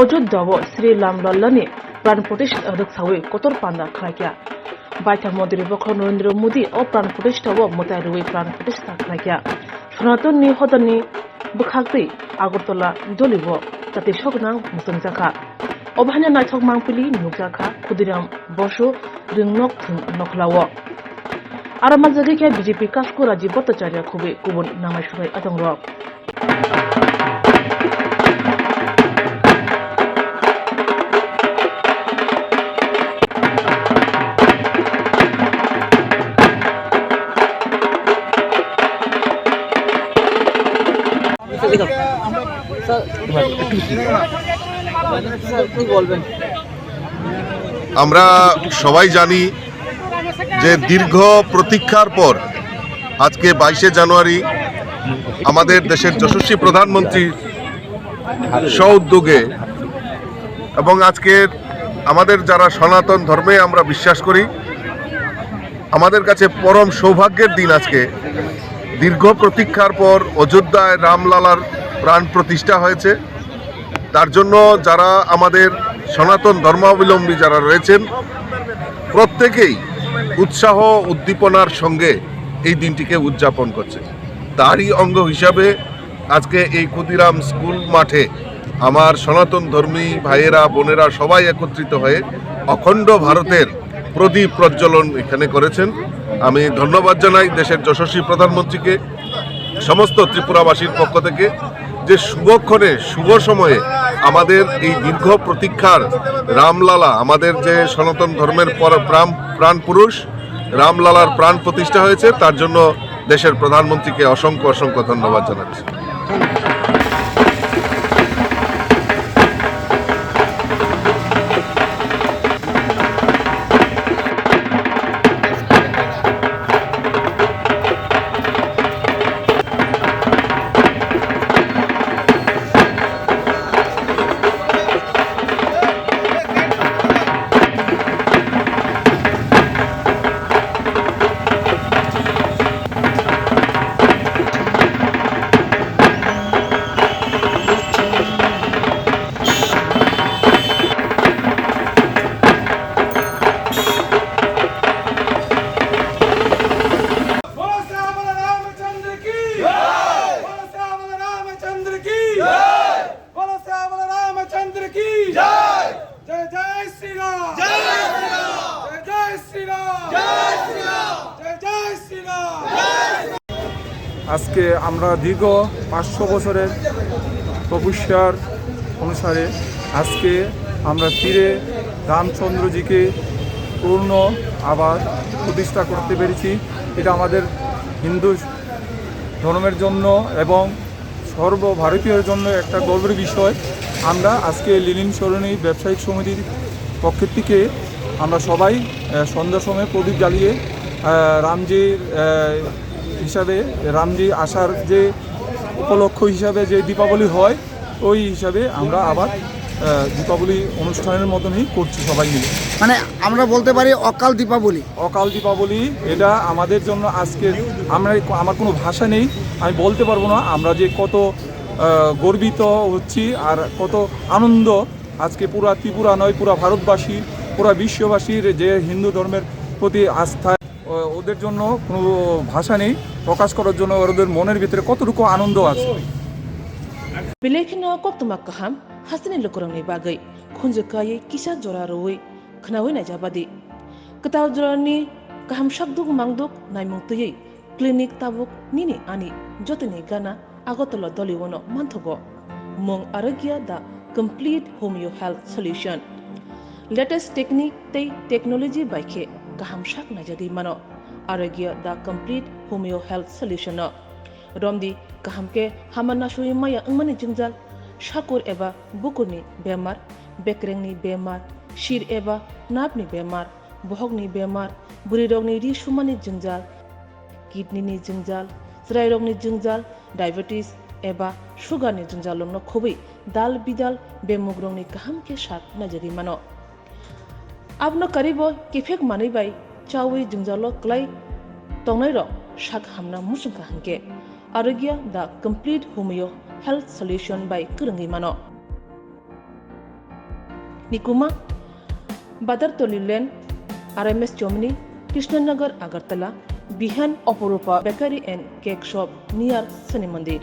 অযোধ্যাও শ্রী লামলাল্লানি প্রাণ প্রতিষ্ঠা রক্ষাওয়ে কতর পান্না খাইকিয়া বাইথা মন্দির বক্ষ নরেন্দ্র মোদী ও প্রাণ প্রতিষ্ঠাও মতাই রুই প্রাণ প্রতিষ্ঠা খাইকিয়া সনাতননি হদননি বখাগতै আগরতলা দলিব জাতি সকনাং মুসং জাখা। অবহান্য নাইথক মাংপিলি নুকজাখা ক্ষুদিরাম বসু রিংনক থুং নখলাও। আর মাঝে বিজেপি কাসকু রাজীব ভট্টাচার্য খুবই গুবুন নামাই সুরাই আদং কি বলবেন? আমরা সবাই জানি যে দীর্ঘ প্রতীক্ষার পর আজকে বাইশে জানুয়ারি আমাদের দেশের যশস্বী প্রধানমন্ত্রী উদ্যোগে এবং আজকে আমাদের যারা সনাতন ধর্মে আমরা বিশ্বাস করি, আমাদের কাছে পরম সৌভাগ্যের দিন আজকে। দীর্ঘ প্রতীক্ষার পর অযোধ্যায় রামলালার প্রাণ প্রতিষ্ঠা হয়েছে। তার জন্য যারা আমাদের সনাতন ধর্মাবলম্বী যারা রয়েছেন, প্রত্যেকেই উৎসাহ উদ্দীপনার সঙ্গে এই দিনটিকে উদযাপন করছে। তারই অঙ্গ হিসাবে আজকে এই ক্ষুদিরাম স্কুল মাঠে আমার সনাতন ধর্মী ভাইয়েরা, বোনেরা সবাই একত্রিত হয়ে অখণ্ড ভারতের প্রদীপ প্রজ্বলন এখানে করেছেন। আমি ধন্যবাদ জানাই দেশের যশস্বী প্রধানমন্ত্রীকে, সমস্ত ত্রিপুরাবাসীর পক্ষ থেকে যে শুভক্ষণে, শুভ সময়ে আমাদের এই দীর্ঘ প্রতীক্ষার রামলালা, আমাদের যে সনাতন ধর্মের পর- প্রাণ প্রাণ পুরুষ, রামলালার প্রাণ প্রতিষ্ঠা হয়েছে, তার জন্য দেশের প্রধানমন্ত্রীকে অসংখ্য অসংখ্য ধন্যবাদ জানাচ্ছি। আজকে আমরা দীর্ঘ পাঁচশো বছরের তপস্যার অনুসারে আজকে আমরা ফিরে রামচন্দ্রজিকে পূর্ণ আবার প্রতিষ্ঠা করতে পেরেছি। এটা আমাদের হিন্দু ধর্মের জন্য এবং সর্বভারতীয়ের জন্য একটা গর্বের বিষয়। আমরা আজকে লিলিন সরণী ব্যবসায়িক সমিতির পক্ষের থেকে আমরা সবাই সন্ধ্যার সময় প্রদীপ জ্বালিয়ে রামজির হিসাবে রামজি আসার যে উপলক্ষ হিসাবে যে দীপাবলি হয় ওই হিসাবে আমরা আবার দীপাবলি অনুষ্ঠানের মতনই করছি সবাই মিলে। মানে আমরা বলতে পারি অকাল দীপাবলি। অকাল দীপাবলি এটা আমাদের জন্য আজকে আমরা আমার কোনো ভাষা নেই আমি বলতে পারব না আমরা যে কত গর্বিত হচ্ছি আর কত আনন্দ আজকে পুরা ত্রিপুরা নয় পুরা ভারতবাসী পুরা বিশ্ববাসীর যে হিন্দু ধর্মের প্রতি আস্থা ওদের জন্য কোনো ভাষা নেই প্রকাশ করার জন্য ওদের মনের ভিতরে কতটুকু আনন্দ আছে Bilekino koktuma kaham hasini lukurangni bagai khunje kaye kisa jora roi khnawi na jabadi ketaw jorani kaham shakduk mangduk naimung tuyei clinic tabuk nini ani jotini gana agotolo doliwono manthogo mong arogya da complete homeo health solution latest technique ಕಹಾಮ್ಶಾಕ್ನಜದಿ ಮನೋ ಆರೋಗ್ಯದ complete homeo health solution রমদি কাহামকে হামান্না সুই মায়া উমানি জিংজাল সাকুর এবা বুকুরনি বেমার বেকরেংনি বেমার শির এবা নাপনি বেমার বহগনি বেমার বুড়ি রগনি রিসুমানি জিংজাল কিডনিনি জিংজাল জ্রাই রগনি জিংজাল ডায়াবেটিস এবা সুগারনি জিংজাল লগ্ন খুবই দাল বিদাল বেমুগ রংনি কাহামকে সাত নাজারি মানো abno karibo kifek manai bai chawi jingjalo klai tongnai rok shak hamna musung ka hangke arogya the complete homeo health solution by kurangi mano nikuma badar tolilen rms chomni krishna nagar agartala Bihan Aparupa bakery and cake shop near Shani Mandir